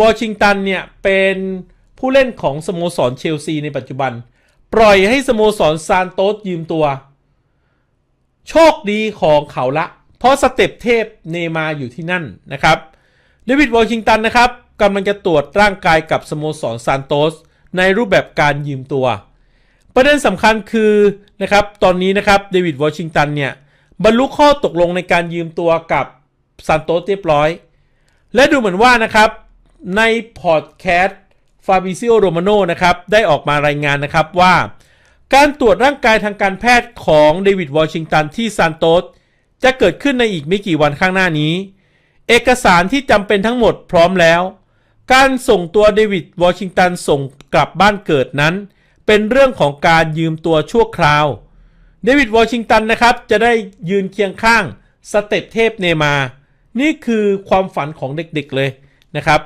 วอชิงตันเนี่ยเป็นผู้เล่นของสโมสรเชลซีในปัจจุบัน ปล่อยให้สโมสรซานโตสยืมตัว โชคดีของเขาละ เพราะสเต็ปเทพเนมาอยู่ที่นั่นนะครับเดวิดวอชิงตันนะครับกำลังจะตรวจร่างกายกับสโมสรซานโตสในรูปแบบการยืมตัว ประเด็นสำคัญคือนะครับตอนนี้นะครับเดวิดวอชิงตันเนี่ยบรรลุข้อตกลงในการยืมตัวกับซานโตสเรียบร้อย และดูเหมือนว่านะครับ ในพอดแคสต์ฟาบิซิโอโรมาโนนะครับ ได้ออกมารายงานนะครับว่า การตรวจร่างกายทางการแพทย์ของเดวิดวอชิงตันที่ซานโตสจะเกิดขึ้นในอีกไม่กี่วันข้างหน้านี้ เอกสารที่จำเป็นทั้งหมดพร้อมแล้ว การส่งตัวเดวิดวอชิงตันส่งกลับบ้านเกิดนั้น เป็นเรื่องของการยืมตัวชั่วคราว เดวิดวอชิงตันนะครับ จะได้ยืนเคียงข้างสเต็ปเทพเนมา นี่คือความฝันของเด็กๆเลยนะครับ